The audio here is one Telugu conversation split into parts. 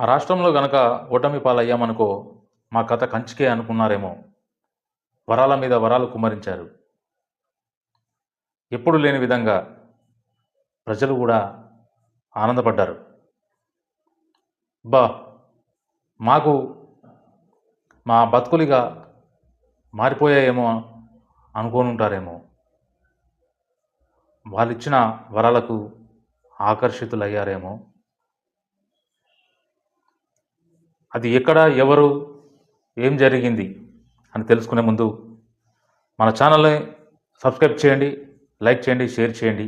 ఆ రాష్ట్రంలో గనక ఓటమి పాలయ్యామనుకో మా కథ కంచికే అనుకున్నారేమో. వరాల మీద వరాలు కుమ్మరించారు. ఎప్పుడు లేని విధంగా ప్రజలు కూడా ఆనందపడ్డారు. బా మాకు మా బతుకులిగా మారిపోయాయేమో అనుకోనుంటారేమో. వాళ్ళిచ్చిన వాళ్ళు ఇచ్చిన వరాలకు ఆకర్షితులయ్యారేమో. అది ఎక్కడ ఎవరు ఏం జరిగింది అని తెలుసుకునే ముందు మన ఛానల్ని సబ్స్క్రైబ్ చేయండి లైక్ చేయండి షేర్ చేయండి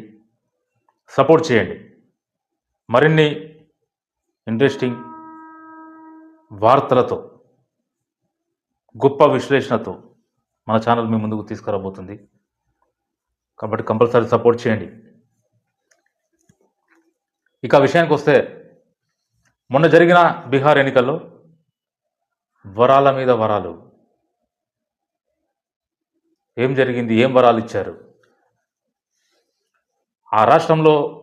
సపోర్ట్ చేయండి. మరిన్ని ఇంట్రెస్టింగ్ వార్తలతో గొప్ప విశ్లేషణతో మన ఛానల్ మీ ముందుకు తీసుకురాబోతుంది. కాబట్టి కంపల్సరీ సపోర్ట్ చేయండి. ఇక ఆ విషయానికి వస్తే మొన్న జరిగిన బీహార్ ఎన్నికల్లో వరాల మీద వరాలు. ఏం జరిగింది? ఏం వరాలు ఇచ్చారు? ఆ రాష్ట్రంలో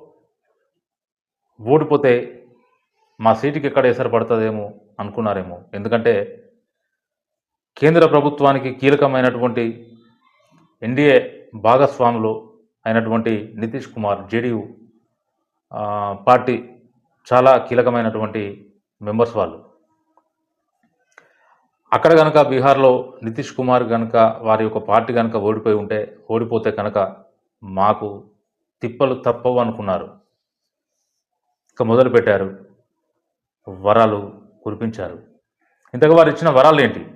ఓడిపోతే మా సీటుకి ఎక్కడ ఎసరు పడుతుందేమో అనుకున్నారేమో. ఎందుకంటే కేంద్ర ప్రభుత్వానికి కీలకమైనటువంటి ఎన్డీఏ భాగస్వాములు అయినటువంటి నితీష్ కుమార్ జేడీయూ పార్టీ చాలా కీలకమైనటువంటి మెంబర్స్ వాళ్ళు. అక్కడ కనుక బీహార్లో నితీష్ కుమార్ కనుక వారి యొక్క పార్టీ కనుక ఓడిపోయి ఉంటే ఓడిపోతే కనుక మాకు తిప్పలు తప్పవు అనుకున్నారు. ఇక మొదలుపెట్టారు వరాలు కురిపించారు. ఇంతకు వారు ఇచ్చిన వరాలు ఏంటి?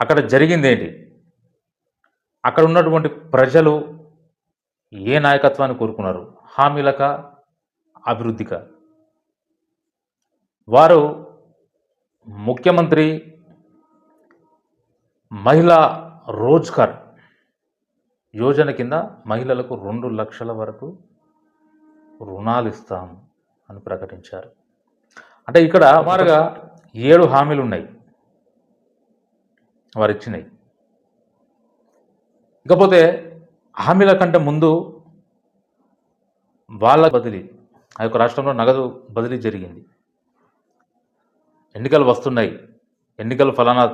అక్కడ జరిగింది ఏంటి? అక్కడ ఉన్నటువంటి ప్రజలు ఏ నాయకత్వాన్ని కోరుకున్నారు? హామీలక అభివృద్ధిక? వారు ముఖ్యమంత్రి మహిళా రోజ్గార్ యోజన కింద మహిళలకు రెండు లక్షల వరకు రుణాలు ఇస్తాం అని ప్రకటించారు. అంటే ఇక్కడ సుమారుగా ఏడు హామీలు ఉన్నాయి. వారు ఇచ్చినాయి ఇకపోతే హామీల కంటే ముందు వాళ్ళ బదిలీ ఆ యొక్క రాష్ట్రంలో నగదు బదిలీ జరిగింది. ఎన్నికలు వస్తున్నాయి. ఎన్నికలు ఫలానా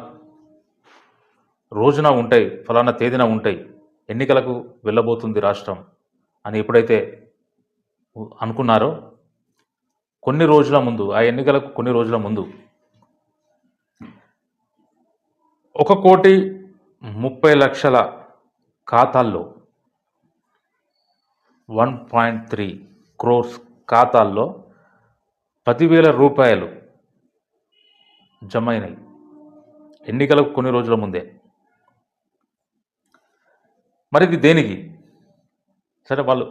రోజున ఉంటాయి ఫలానా తేదీన ఉంటాయి. ఎన్నికలకు వెళ్ళబోతుంది రాష్ట్రం అని ఎప్పుడైతే అనుకున్నారో కొన్ని రోజుల ముందు ఆ ఎన్నికలకు కొన్ని రోజుల ముందు ఒక కోటి ముప్పై లక్షల ఖాతాల్లో వన్ పాయింట్ త్రీ క్రోర్స్ ఖాతాల్లో పదివేల రూపాయలు జమ అయినాయి. ఎన్నికలకు కొన్ని రోజుల ముందే. మరి ఇది దేనికి? సరే వాళ్ళు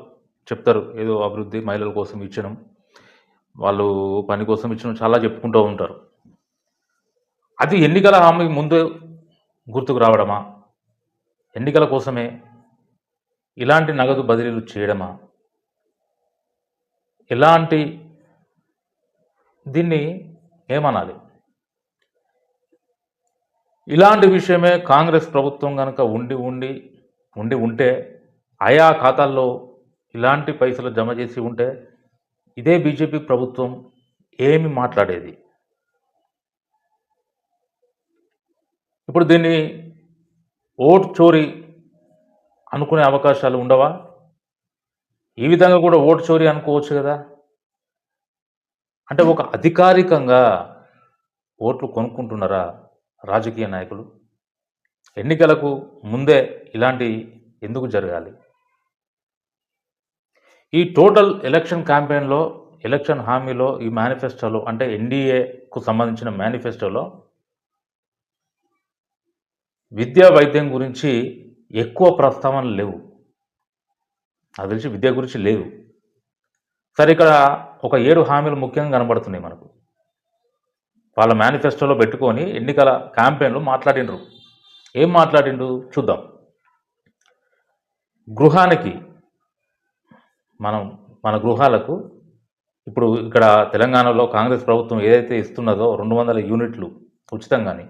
చెప్తారు ఏదో అభివృద్ధి మహిళల కోసం ఇచ్చడం వాళ్ళు పని కోసం ఇచ్చడం చాలా చెప్పుకుంటూ ఉంటారు. అది ఎన్నికల హామీ ముందు గుర్తుకు రావడమా? ఎన్నికల కోసమే ఇలాంటి నగదు బదిలీలు చేయడమా? ఎలాంటి దీన్ని ఏమనాలి? ఇలాంటి విషయమే కాంగ్రెస్ ప్రభుత్వం కనుక ఉండి ఉండి ఉండి ఉంటే ఆయా ఖాతాల్లో ఇలాంటి పైసలు జమ చేసి ఉంటే ఇదే బీజేపీ ప్రభుత్వం ఏమి మాట్లాడేది? ఇప్పుడు దీన్ని ఓట్ చోరీ అనుకునే అవకాశాలు ఉండవా? ఈ విధంగా కూడా ఓటు చోరీ అనుకోవచ్చు కదా? అంటే ఒక అధికారికంగా ఓట్లు కొనుక్కుంటున్నారా రాజకీయ నాయకులు? ఎన్నికలకు ముందే ఇలాంటి ఎందుకు జరగాలి? ఈ టోటల్ ఎలక్షన్ క్యాంపెయిన్లో ఎలక్షన్ హామీలో ఈ మేనిఫెస్టోలో అంటే ఎన్డీఏకు సంబంధించిన మేనిఫెస్టోలో విద్యా వైద్యం గురించి ఎక్కువ ప్రస్తావనలు లేవు. నాకు తెలిసి విద్య గురించి లేవు సరే ఇక్కడ ఒక ఏడు హామీలు ముఖ్యంగా కనబడుతున్నాయి మనకు. వాళ్ళ మేనిఫెస్టోలో పెట్టుకొని ఎన్నికల క్యాంపెయిన్లు మాట్లాడిండ్రు ఏం మాట్లాడిండు? చూద్దాం. గృహానికి మనం మన గృహాలకు ఇప్పుడు ఇక్కడ తెలంగాణలో కాంగ్రెస్ ప్రభుత్వం ఏదైతే ఇస్తున్నదో రెండు వందల యూనిట్లు ఉచితంగాని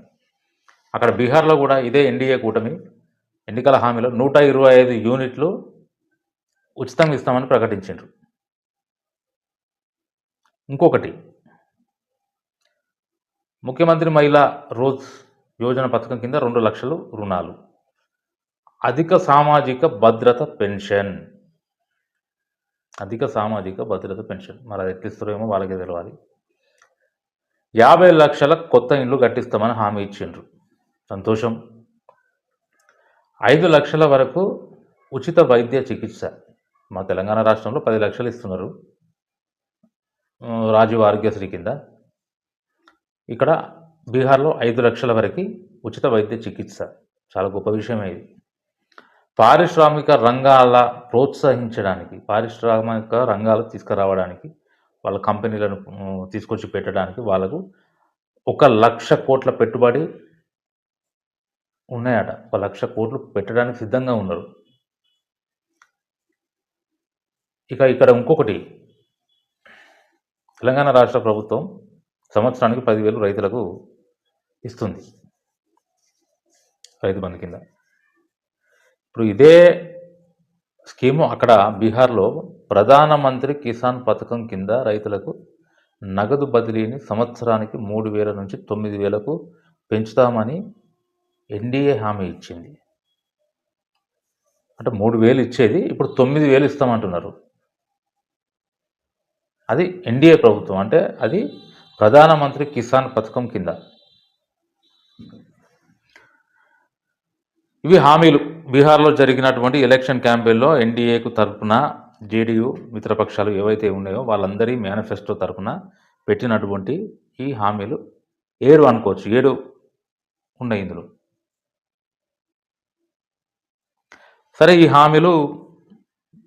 అక్కడ బీహార్లో కూడా ఇదే ఎన్డీఏ కూటమి ఎన్నికల హామీలో నూట ఇరవై ఐదు యూనిట్లు ఉచితంగా ఇస్తామని ప్రకటించారు ఇంకొకటి ముఖ్యమంత్రి మహిళా రోజ్ యోజన పథకం కింద రెండు లక్షలు రుణాలు. అధిక సామాజిక భద్రత పెన్షన్. అధిక సామాజిక భద్రత పెన్షన్. మరి అది ఎట్లిస్తారేమో వాళ్ళకే తెలవాలి. యాభై లక్షల కొత్త ఇండ్లు కట్టిస్తామని హామీ ఇచ్చిండ్రు. సంతోషం. ఐదు లక్షల వరకు ఉచిత వైద్య చికిత్స. మా తెలంగాణ రాష్ట్రంలో పది లక్షలు ఇస్తున్నారు. రాజీవ్ ఆరోగ్యశ్రీ కింద. ఇక్కడ బీహార్లో ఐదు లక్షల వరకు ఉచిత వైద్య చికిత్స. చాలా గొప్ప విషయమే ఇది. పారిశ్రామిక రంగాల ప్రోత్సహించడానికి పారిశ్రామిక రంగాలు తీసుకురావడానికి వాళ్ళ కంపెనీలను తీసుకొచ్చి పెట్టడానికి వాళ్ళకు ఒక లక్ష కోట్ల పెట్టుబడి ఉన్నాయట. ఒక లక్ష కోట్లు పెట్టడానికి సిద్ధంగా ఉన్నారు. ఇక ఇక్కడ ఇంకొకటి. తెలంగాణ రాష్ట్ర ప్రభుత్వం సంవత్సరానికి పదివేలు రైతులకు ఇస్తుంది. రైతు బంధు కింద. ఇప్పుడు ఇదే స్కీము అక్కడ బీహార్లో ప్రధానమంత్రి కిసాన్ పథకం కింద రైతులకు నగదు బదిలీని సంవత్సరానికి మూడు వేల నుంచి తొమ్మిది వేలకు పెంచుతామని ఎన్డీఏ హామీ ఇచ్చింది. అంటే మూడు వేలు ఇచ్చేది ఇప్పుడు తొమ్మిది వేలు ఇస్తామంటున్నారు. అది ఎన్డీఏ ప్రభుత్వం. అంటే అది ప్రధానమంత్రి కిసాన్ పథకం కింద. ఇవి హామీలు. బీహార్లో జరిగినటువంటి ఎలక్షన్ క్యాంపెయిన్లో ఎన్డీఏకు తరఫున జేడీయూ మిత్రపక్షాలు ఏవైతే ఉన్నాయో వాళ్ళందరి మేనిఫెస్టో తరఫున పెట్టినటువంటి ఈ హామీలు ఏడు అనుకోవచ్చు. ఏడు ఉన్నాయి ఇందులో. సరే ఈ హామీలు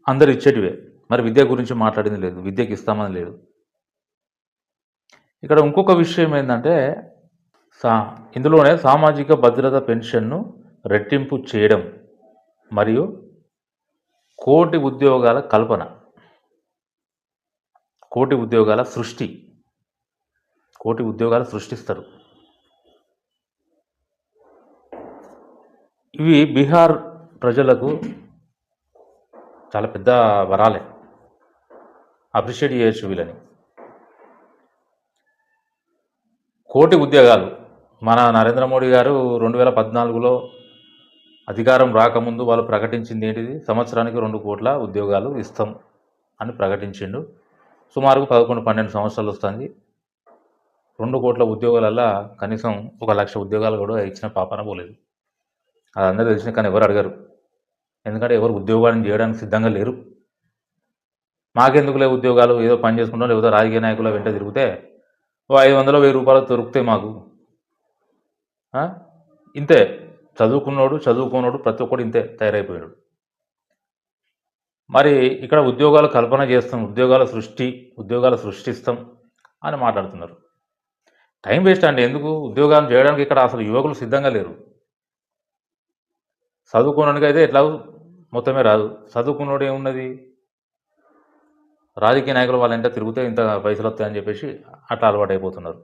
అందరు ఇచ్చేటివే. మరి విద్య గురించి మాట్లాడింది లేదు. విద్యకి ఇస్తామని లేదు. ఇక్కడ ఇంకొక విషయం ఏంటంటే సా ఇందులోనే సామాజిక భద్రత పెన్షన్ను రెట్టింపు చేయడం మరియు కోటి ఉద్యోగాల కల్పన. కోటి ఉద్యోగాల సృష్టి. కోటి ఉద్యోగాలు సృష్టిస్తారు. ఇవి బీహార్ ప్రజలకు చాలా పెద్ద వరాలే. అప్రిషియేట్ చేయొచ్చు వీళ్ళని. కోటి ఉద్యోగాలు. మన నరేంద్ర మోడీ గారు రెండు వేల పద్నాలుగులో అధికారం రాకముందు వాళ్ళు ప్రకటించింది ఏంటిది? సంవత్సరానికి రెండు కోట్ల ఉద్యోగాలు ఇస్తాం అని ప్రకటించిండు. సుమారుకు పదకొండు పన్నెండు సంవత్సరాలు వస్తుంది. రెండు కోట్ల ఉద్యోగాలల్లో కనీసం ఒక లక్ష ఉద్యోగాలు కూడా ఇచ్చిన పాపన పోలేదు. అది అందరూ తెలిసిన కానీ ఎవరు అడగరు. ఎందుకంటే ఎవరు ఉద్యోగాన్ని చేయడానికి సిద్ధంగా లేరు. మాకెందుకులే ఉద్యోగాలు? ఏదో పని చేసుకుంటాం లేకపోతే రాజకీయ నాయకుల వెంట తిరిగితే ఓ ఐదు వందలు వెయ్యి రూపాయలు దొరుకుతాయి మాకు. ఇంతే. చదువుకున్నోడు చదువుకున్నోడు ప్రతి ఒక్కడు ఇంతే తయారైపోయాడు. మరి ఇక్కడ ఉద్యోగాలు కల్పన చేస్తాం ఉద్యోగాల సృష్టి ఉద్యోగాలు సృష్టిస్తాం అని మాట్లాడుతున్నారు. టైం వేస్ట్ అండి ఎందుకు? ఉద్యోగాలు చేయడానికి ఇక్కడ అసలు యువకులు సిద్ధంగా లేరు. చదువుకున్నానికి అయితే ఎట్లా మొత్తమే రాదు. చదువుకున్నోడు ఏమున్నది? రాజకీయ నాయకులు వాళ్ళ ఇంట తిరుగుతే ఇంత పైసలు వస్తాయని చెప్పేసి అట్లా అలవాటు అయిపోతున్నారు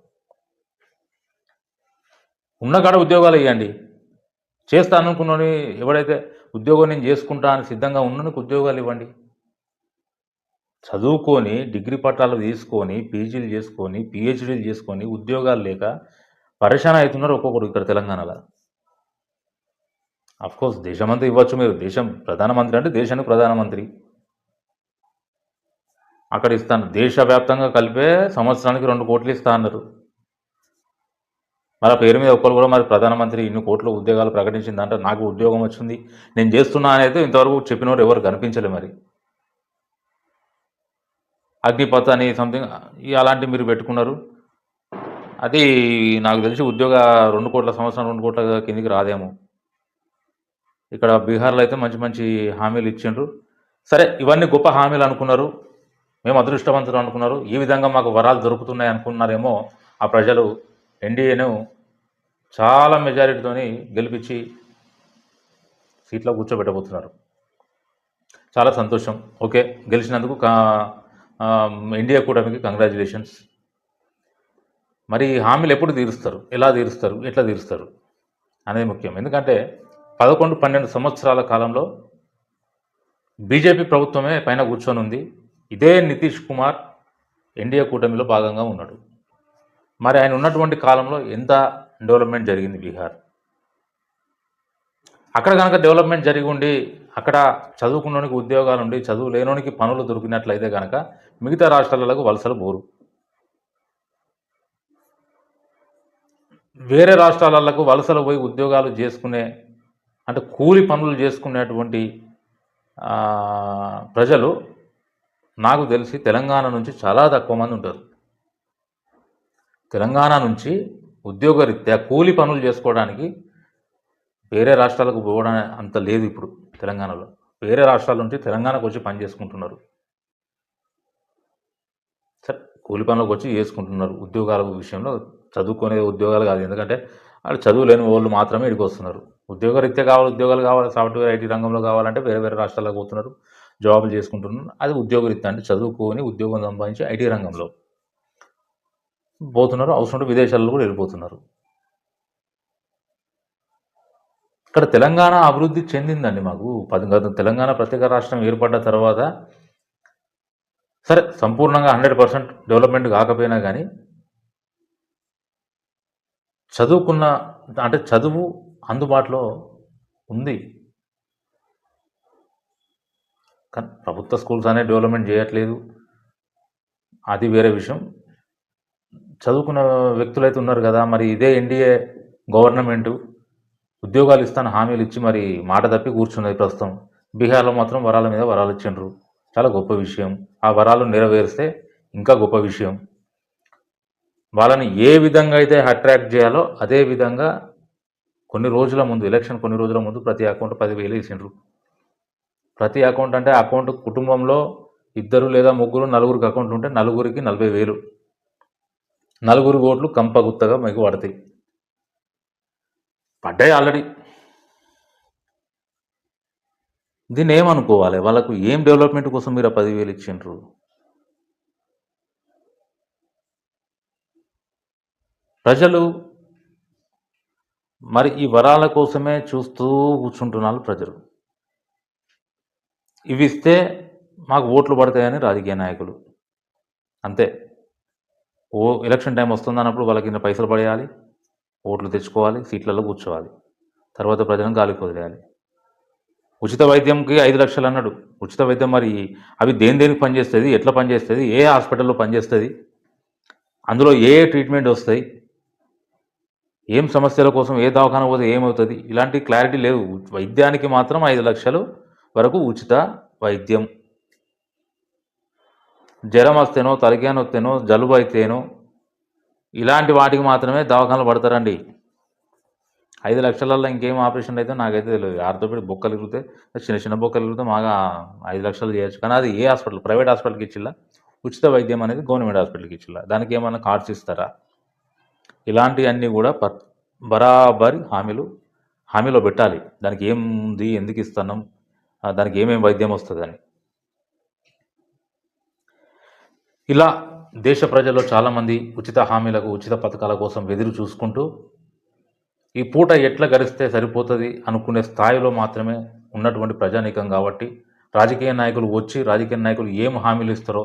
ఉన్న కాడ ఉద్యోగాలు ఇవ్వండి చేస్తాను అనుకున్నోని ఎవడైతే ఉద్యోగం నేను చేసుకుంటా అని సిద్ధంగా ఉన్నోనికి ఉద్యోగాలు ఇవ్వండి. చదువుకొని డిగ్రీ పట్టాలు తీసుకొని పీజీలు చేసుకొని పిహెచ్డీలు చేసుకొని ఉద్యోగాలు లేక పరేషాన్ అవుతున్నారు ఒక్కొక్కరు ఇక్కడ తెలంగాణలో. అఫ్కోర్స్ దేశమంతా ఇవ్వచ్చు మీరు. దేశం ప్రధానమంత్రి అంటే దేశానికి ప్రధానమంత్రి. అక్కడ ఇస్తాను. దేశవ్యాప్తంగా కలిపే సంవత్సరానికి రెండు కోట్లు ఇస్తా అన్నారు. మరి ఆ పేరు మీద ఒక్కరు కూడా మరి ప్రధానమంత్రి ఇన్ని కోట్ల ఉద్యోగాలు ప్రకటించిందంటే నాకు ఉద్యోగం వచ్చింది. నేను చేస్తున్నా అనేది ఇంతవరకు చెప్పినవారు ఎవరు కనిపించలే మరి. అగ్నిపథ్ అని సంథింగ్ అలాంటివి మీరు పెట్టుకున్నారు. అది నాకు తెలిసి ఉద్యోగ రెండు కోట్ల సంవత్సరం రెండు కోట్ల కిందికి రాదేమో. ఇక్కడ బీహార్లో అయితే మంచి మంచి హామీలు ఇచ్చిండ్రు. సరే ఇవన్నీ గొప్ప హామీలు అనుకున్నారు. మేము అదృష్టవంతులు అనుకున్నారు. ఈ విధంగా మాకు వరాలు దొరుకుతున్నాయి అనుకున్నారేమో ఆ ప్రజలు. ఎన్డీఏను చాలా మెజారిటీతోని గెలిపించి సీట్లో కూర్చోబెట్టబోతున్నారు. చాలా సంతోషం. ఓకే గెలిచినందుకు కా ఇండియా కూటమికి కంగ్రాచులేషన్స్. మరి హామీలు ఎప్పుడు తీరుస్తారు? ఎలా తీరుస్తారు? ఎట్లా తీరుస్తారు? అనేది ముఖ్యం. ఎందుకంటే పదకొండు పన్నెండు సంవత్సరాల కాలంలో బీజేపీ ప్రభుత్వమే పైన కూర్చొని ఉంది ఇదే నితీష్ కుమార్ ఎన్డీఏ కూటమిలో భాగంగా ఉన్నాడు. మరి ఆయన ఉన్నటువంటి కాలంలో ఎంత డెవలప్మెంట్ జరిగింది బీహార్? అక్కడ కనుక డెవలప్మెంట్ జరిగి ఉండి అక్కడ చదువుకున్నోనికి ఉద్యోగాలు ఉండి చదువు లేనోనికి పనులు దొరికినట్లయితే కనుక మిగతా రాష్ట్రాలకు వలసలు పోరు. వేరే రాష్ట్రాలకు వలసలు పోయి ఉద్యోగాలు చేసుకునే అంటే కూలి పనులు చేసుకునేటువంటి ప్రజలు నాకు తెలిసి తెలంగాణ నుంచి చాలా తక్కువ మంది ఉంటారు. తెలంగాణ నుంచి ఉద్యోగరీత్యా కూలి పనులు చేసుకోవడానికి వేరే రాష్ట్రాలకు పోవడం అంత లేదు ఇప్పుడు తెలంగాణలో. వేరే రాష్ట్రాల నుంచి తెలంగాణకు వచ్చి పని చేసుకుంటున్నారు. సరే కూలి పనులకు వచ్చి చేసుకుంటున్నారు ఉద్యోగాల విషయంలో. చదువుకునే ఉద్యోగాలు కాదు ఎందుకంటే వాళ్ళు చదువు లేని వాళ్ళు మాత్రమే ఇక్కడికి వస్తున్నారు. ఉద్యోగరీత్యా కావాలి ఉద్యోగాలు కావాలి సాఫ్ట్వేర్ ఐటీ రంగంలో కావాలంటే వేరే వేరే రాష్ట్రాలకు పోతున్నారు జాబులు చేసుకుంటున్నారు. అది ఉద్యోగరీత్యా అంటే చదువుకొని ఉద్యోగం సంపాదించి ఐటీ రంగంలో. పోతున్నారు. అవసరం ఉంటే విదేశాల్లో కూడా వెళ్ళిపోతున్నారు. ఇక్కడ తెలంగాణ అభివృద్ధి చెందిందండి మాకు. పది తెలంగాణ ప్రత్యేక రాష్ట్రం ఏర్పడ్డ తర్వాత సరే సంపూర్ణంగా హండ్రెడ్ పర్సెంట్ డెవలప్మెంట్ కాకపోయినా కానీ చదువుకున్న అంటే చదువు అందుబాటులో ఉంది. కానీ ప్రభుత్వ స్కూల్స్ అనే డెవలప్మెంట్ చేయట్లేదు. అది వేరే విషయం. చదువుకున్న వ్యక్తులు అయితే ఉన్నారు కదా మరి ఇదే ఎన్డీఏ గవర్నమెంట్ ఉద్యోగాలు ఇస్తాను హామీలు ఇచ్చి మరి మాట తప్పి కూర్చున్నది ప్రస్తుతం. బీహార్లో మాత్రం వరాల మీద వరాలు ఇచ్చిండ్రు. చాలా గొప్ప విషయం. ఆ వరాలు నెరవేరిస్తే ఇంకా గొప్ప విషయం. వాళ్ళని ఏ విధంగా అయితే అట్రాక్ట్ చేయాలో అదే విధంగా కొన్ని రోజుల ముందు ఎలక్షన్ కొన్ని రోజుల ముందు ప్రతి అకౌంట్ పదివేలు వేసిండ్రు. ప్రతి అకౌంట్ అంటే అకౌంట్ కుటుంబంలో ఇద్దరు లేదా ముగ్గురు నలుగురికి అకౌంట్లు ఉంటే నలుగురికి నలభై వేలు. నలుగురు ఓట్లు కంపగుత్తగా మీకు పడతాయి. పడ్డాయి ఆల్రెడీ. దీన్ని ఏమనుకోవాలి? వాళ్ళకు ఏం డెవలప్మెంట్ కోసం మీరు ఆ పదివేలు ఇచ్చిండ్రు? ప్రజలు మరి ఈ వరాల కోసమే చూస్తూ కూర్చుంటున్నారు ప్రజలు. ఇవి ఇస్తే మాకు ఓట్లు పడతాయని రాజకీయ నాయకులు. అంతే. ఓ ఎలక్షన్ టైం వస్తుంది అన్నప్పుడు వాళ్ళకి ఇన్ని పైసలు పడేయాలి ఓట్లు తెచ్చుకోవాలి సీట్లలో కూర్చోవాలి. తర్వాత ప్రజలను గాలికి వదిలేయాలి. ఉచిత వైద్యంకి ఐదు లక్షలు అన్నాడు. ఉచిత వైద్యం మరి అవి దేని దేనికి పనిచేస్తుంది? ఎట్లా పనిచేస్తుంది? ఏ హాస్పిటల్లో పనిచేస్తుంది? అందులో ఏ ఏ ట్రీట్మెంట్ వస్తాయి ఏం సమస్యల కోసం ఏ దవాఖాన పోతే ఏమవుతుంది? ఇలాంటి క్లారిటీ లేవు. వైద్యానికి మాత్రం ఐదు లక్షలు వరకు ఉచిత వైద్యం. జ్వరం వస్తేనో తలకాయ వస్తేనో జలుబు అయితేనో ఇలాంటి వాటికి మాత్రమే దవాఖానలు పడతారండి. ఐదు లక్షలలో ఇంకేం ఆపరేషన్ అయితే నాకైతే తెలియదు. ఆర్థోపెడిక్ బొక్కలు ఎగిరితే చిన్న చిన్న బొక్కలు ఎగిరితే మాగా ఐదు లక్షలు చేయొచ్చు. కానీ అది ఏ హాస్పిటల్ ప్రైవేట్ హాస్పిటల్కి ఇచ్చిల్లా? ఉచిత వైద్యం అనేది గవర్నమెంట్ హాస్పిటల్కి ఇచ్చిల్లా? దానికి ఏమైనా కార్డ్స్ ఇస్తారా? ఇలాంటివన్నీ కూడా బరాబరి హామీలు హామీలో పెట్టాలి. దానికి ఏముంది ఎందుకు ఇస్తున్నాం? దానికి ఏమేమి వైద్యం వస్తుంది అని ఇలా దేశ ప్రజల్లో చాలామంది ఉచిత హామీలకు ఉచిత పథకాల కోసం ఎదురు చూసుకుంటూ ఈ పూట ఎట్లా గడిస్తే సరిపోతుంది అనుకునే స్థాయిలో మాత్రమే ఉన్నటువంటి ప్రజానీకం కాబట్టి రాజకీయ నాయకులు వచ్చి రాజకీయ నాయకులు ఏం హామీలు ఇస్తారో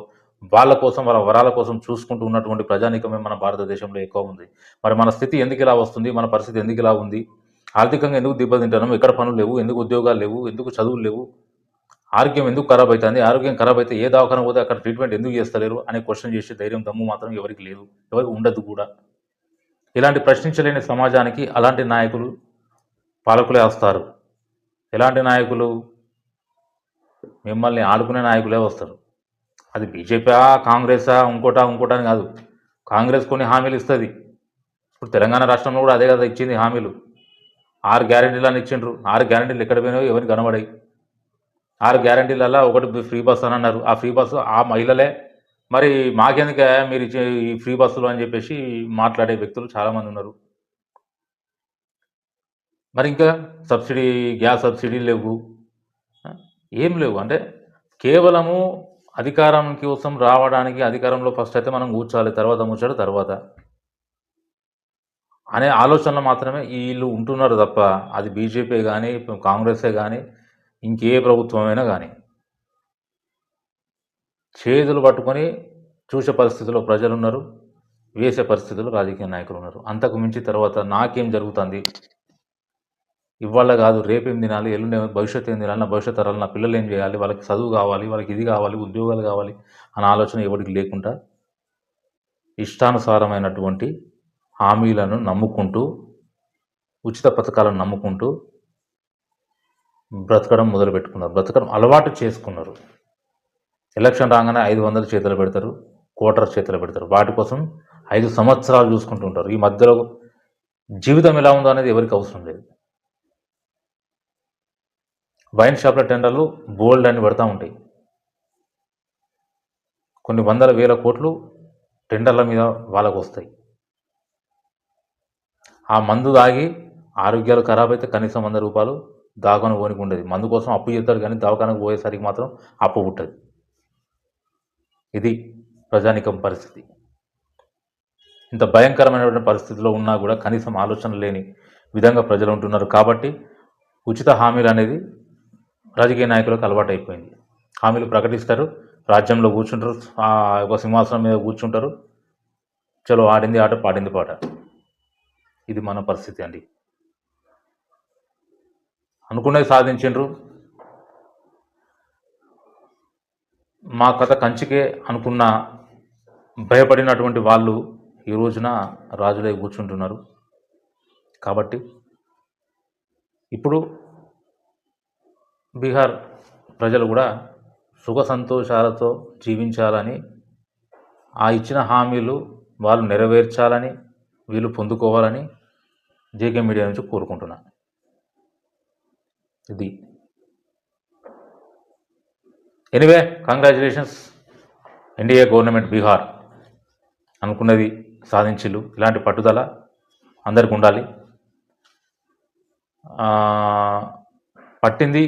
వాళ్ళ కోసం వాళ్ళ వరాల కోసం చూసుకుంటూ ఉన్నటువంటి ప్రజానీకమే మన భారతదేశంలో ఎక్కువ ఉంది. మరి మన స్థితి ఎందుకు ఇలా వస్తుంది మన పరిస్థితి ఎందుకు ఇలా ఉంది ఆర్థికంగా ఎందుకు దెబ్బతింటున్నాం ఎక్కడ పనులు లేవు ఎందుకు ఉద్యోగాలు లేవు ఎందుకు చదువులు లేవు ఆరోగ్యం ఎందుకు ఖరాబ్ అవుతుంది ఆరోగ్యం ఖరాబ్ అయితే ఏ దవాఖాన పోతే అక్కడ ట్రీట్మెంట్ ఎందుకు చేస్తలేరు? అనే క్వశ్చన్ చేసే ధైర్యం దమ్ము మాత్రం ఎవరికి లేదు. ఎవరికి ఉండదు కూడా. ఇలాంటి ప్రశ్నించలేని సమాజానికి అలాంటి నాయకులు పాలకులే వస్తారు. ఎలాంటి నాయకులు? మిమ్మల్ని ఆడుకునే నాయకులే వస్తారు. అది బీజేపీ కాంగ్రెసా ఇంకోటా ఇంకోటా అని కాదు. కాంగ్రెస్ కొన్ని హామీలు ఇస్తుంది. ఇప్పుడు తెలంగాణ రాష్ట్రంలో కూడా అదే కదా ఇచ్చింది హామీలు. ఆరు గ్యారెంటీలు అని ఇచ్చిండ్రు. ఆరు గ్యారెంటీలు ఎక్కడ పోయినాయో ఎవరికి కనబడాయి. ఆరు గ్యారంటీలలో ఒకటి ఫ్రీ బస్సు అని అన్నారు. ఆ ఫ్రీ బస్సు ఆ మహిళలే. మరి మాకెందుక మీరు ఇచ్చే ఈ ఫ్రీ బస్సులు అని చెప్పేసి మాట్లాడే వ్యక్తులు చాలామంది ఉన్నారు. మరి ఇంకా సబ్సిడీ గ్యాస్ సబ్సిడీ లేవు. ఏం లేవు. అంటే కేవలము అధికారం కోసం రావడానికి అధికారంలో ఫస్ట్ అయితే మనం కూర్చోాలి తర్వాత ముచ్చాడు తర్వాత. అనే ఆలోచనలు మాత్రమే వీళ్ళు ఉంటున్నారు తప్ప అది బీజేపీ కానీ కాంగ్రెసే కానీ ఇంకే ప్రభుత్వమైనా కానీ. చేతులు పట్టుకొని చూసే పరిస్థితిలో ప్రజలు ఉన్నారు వేసే పరిస్థితుల్లో రాజకీయ నాయకులు ఉన్నారు. అంతకు మించి తర్వాత నాకేం జరుగుతుంది? ఇవాళ కాదు రేపేం తినాలి ఎల్లుండి భవిష్యత్తు ఏం తినాలి నా భవిష్యత్ తరాలు నా పిల్లలు ఏం చేయాలి వాళ్ళకి చదువు కావాలి వాళ్ళకి ఇది కావాలి ఉద్యోగాలు కావాలి అన్న ఆలోచన ఎవరికి లేకుండా ఇష్టానుసారమైనటువంటి హామీలను నమ్ముకుంటూ ఉచిత పథకాలను నమ్ముకుంటూ బ్రతకడం మొదలు పెట్టుకున్నారు బ్రతకడం అలవాటు చేసుకున్నారు. ఎలక్షన్ రాగానే ఐదు వందలు చేతులు పెడతారు కోటర్ చేతులు పెడతారు. వాటి కోసం ఐదు సంవత్సరాలు చూసుకుంటూ ఉంటారు. ఈ మధ్యలో జీవితం ఎలా ఉందో అనేది ఎవరికి అవసరం లేదు. వైన్ షాప్ల టెండర్లు బోల్డ్ అని పెడతా ఉంటాయి. కొన్ని వందల వేల కోట్లు టెండర్ల మీద వాళ్ళకు వస్తాయి. ఆ మందు తాగి ఆరోగ్యాలు ఖరాబ్ అయితే కనీసం వంద రూపాయలు దాగుని పోనికి ఉండేది మందు కోసం అప్పు చేస్తాడు కానీ దావాఖానకు పోయేసరికి మాత్రం అప్పు పుట్టదు. ఇది ప్రజానికం పరిస్థితి. ఇంత భయంకరమైనటువంటి పరిస్థితిలో ఉన్నా కూడా కనీసం ఆలోచన లేని విధంగా ప్రజలు ఉంటున్నారు కాబట్టి ఉచిత హామీలు అనేది రాజకీయ నాయకులకు అలవాటు అయిపోయింది హామీలు ప్రకటిస్తారు రాజ్యంలో కూర్చుంటారు ఆ ఒక సింహాసనం మీద కూర్చుంటారు చలో ఆడింది ఆట పాడింది పాట. ఇది మన పరిస్థితి అండి. అనుకున్నది సాధించిండ్రు. మా కథ కంచికే అనుకున్న భయపడినటువంటి వాళ్ళు ఈ రోజున రాజులై కూర్చుంటున్నారు. కాబట్టి ఇప్పుడు బీహార్ ప్రజలు కూడా సుఖ సంతోషాలతో జీవించాలని ఆ ఇచ్చిన హామీలు వాళ్ళు నెరవేర్చాలని వీళ్ళు పొందుకోవాలని జేకే మీడియా నుంచి కోరుకుంటున్నా. ఇది anyway congratulations NDA government Bihar అనుకున్నది సాధించిల్లు. ఇలాంటి పట్టుదల అందరికి ఉండాలి. పట్టింది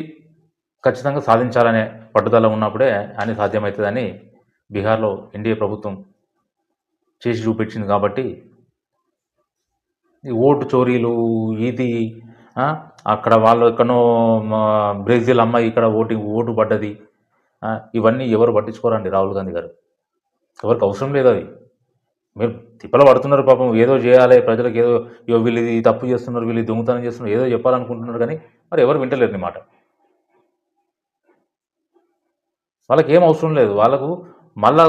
ఖచ్చితంగా సాధించాలనే పట్టుదల ఉన్నప్పుడే అని సాధ్యమవుతుందని బీహార్లో ఎన్డీఏ ప్రభుత్వం చేసి చూపించింది కాబట్టి ఈ ఓటు చోరీలు ఇది అక్కడ వాళ్ళు ఎక్కడో మా బ్రెజిల్ అమ్మాయి ఇక్కడ ఓటింగ్ ఓటు పడ్డది. ఇవన్నీ ఎవరు పట్టించుకోరండి రాహుల్ గాంధీ గారు? ఎవరికి అవసరం లేదు అది. మీరు తిప్పలు పడుతున్నారు పాపం ఏదో చేయాలి ప్రజలకు ఏదో ఇగో వీళ్ళు ఇది తప్పు చేస్తున్నారు వీళ్ళు దొంగతనం చేస్తున్నారు ఏదో చెప్పాలనుకుంటున్నారు కానీ మరి ఎవరు వింటలేరు మాట. వాళ్ళకి ఏం అవసరం లేదు. వాళ్ళకు మళ్ళా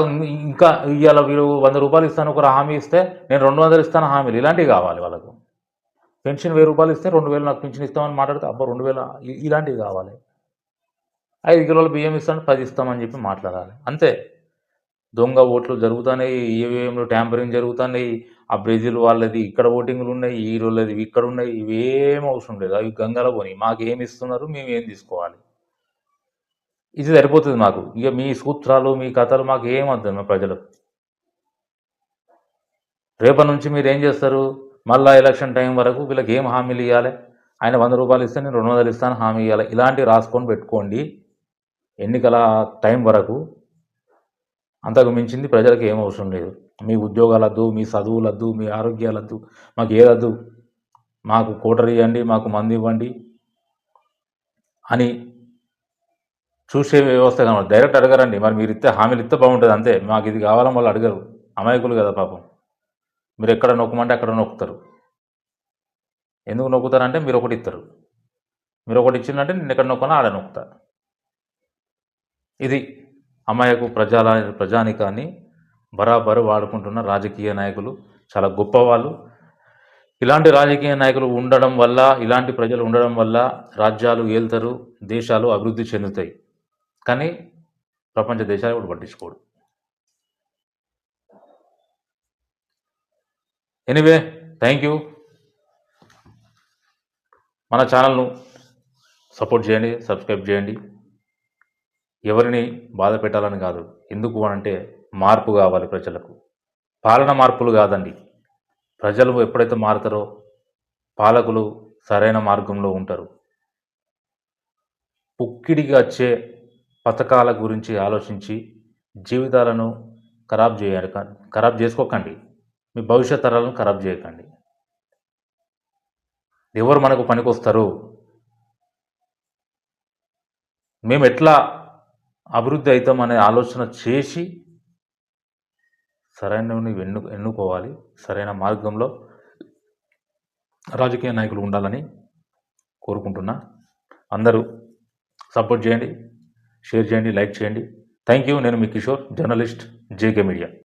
ఇంకా ఇవాళ వీళ్ళు వంద రూపాయలు ఇస్తాను ఒక హామీ ఇస్తే నేను రెండు వందలు ఇస్తాను హామీలు. ఇలాంటివి కావాలి వాళ్ళకు. పెన్షన్ వెయ్యి రూపాయలు ఇస్తే రెండు వేలు నాకు పెన్షన్ ఇస్తామని మాట్లాడితే అబ్బా రెండు వేల ఇలాంటివి కావాలి. ఐదు కిలోల బియ్యం ఇస్తాను పది ఇస్తామని చెప్పి మాట్లాడాలి. అంతే. దొంగ ఓట్లు జరుగుతున్నాయి ఈవీఎంలు ట్యాంపరింగ్ జరుగుతున్నాయి ఆ బ్రెజిల్ వాళ్ళది ఇక్కడ ఓటింగ్లు ఉన్నాయి ఈ రోజులది ఇక్కడ ఉన్నాయి ఇవేం అవసరం లేదు. అవి గంగల పోని మాకు ఏమి ఇస్తున్నారు మేము ఏం తీసుకోవాలి? ఇది సరిపోతుంది మాకు. ఇక మీ సూత్రాలు మీ కథలు మాకు ఏం వద్దు మా రేపటి నుంచి మీరు ఏం చేస్తారు? మళ్ళా ఎలక్షన్ టైం వరకు వీళ్ళకి ఏం హామీలు ఇవ్వాలి ఆయన వంద రూపాయలు ఇస్తే నేను రెండు వందలు ఇస్తాను హామీ ఇవ్వాలి ఇలాంటివి రాసుకొని పెట్టుకోండి. ఎన్నికల టైం వరకు అంతకు మించింది ప్రజలకు ఏం అవసరం లేదు. మీ ఉద్యోగాలద్దు మీ చదువులద్దు మీ ఆరోగ్యాలద్దు మాకు ఏదద్దు మాకు కోటరు ఇవ్వండి మాకు మంది ఇవ్వండి అని చూసే వ్యవస్థ కనబడదు. డైరెక్ట్ అడగరండి. మరి మీరు ఇస్తే హామీలు ఇస్తే బాగుంటుంది అంతే. మాకు ఇది కావాలని వాళ్ళు అడగరు. అమాయకులు కదా పాపం. మీరు ఎక్కడ నొక్కమంటే అక్కడ నొక్కుతారు. ఎందుకు నొక్కుతారంటే మీరు ఒకటి ఇస్తారు మీరు ఒకటి ఇచ్చిందంటే నేను ఎక్కడ నొక్కనో ఆడ నొక్కుతా. ఇది అమాయకు ప్రజల ప్రజానికాన్ని బరాబరు వాడుకుంటున్న రాజకీయ నాయకులు చాలా గొప్పవాళ్ళు. ఇలాంటి రాజకీయ నాయకులు ఉండడం వల్ల ఇలాంటి ప్రజలు ఉండడం వల్ల రాజ్యాలు ఏల్తారు దేశాలు అభివృద్ధి చెందుతాయి. కానీ ప్రపంచ దేశాలు ఇప్పుడు పట్టించుకోడు. ఎనీవే థ్యాంక్ యూ మన ఛానల్ను సపోర్ట్ చేయండి సబ్స్క్రైబ్ చేయండి. ఎవరిని బాధ పెట్టాలని కాదు. ఎందుకు అనంటే మార్పు కావాలి ప్రజలకు. పాలన మార్పులు కాదండి. ప్రజలు ఎప్పుడైతే మారుతారో పాలకులు సరైన మార్గంలో ఉంటారు. పుక్కిడిగా వచ్చే పథకాల గురించి ఆలోచించి జీవితాలను ఖరాబ్ చేయాలి ఖరాబ్ చేసుకోకండి. మీ భవిష్యత్ తరాలను ఖరాబ్ చేయకండి. ఎవరు మనకు పనికొస్తారు? మేము ఎట్లా అభివృద్ధి అవుతాం అనే ఆలోచన చేసి సరైనని ఎన్ను ఎన్నుకోవాలి. సరైన మార్గంలో రాజకీయ నాయకులు ఉండాలని కోరుకుంటున్నా. అందరూ సపోర్ట్ చేయండి షేర్ చేయండి లైక్ చేయండి. థ్యాంక్ యూ నేను మీ కిషోర్ జర్నలిస్ట్ జేకే మీడియా.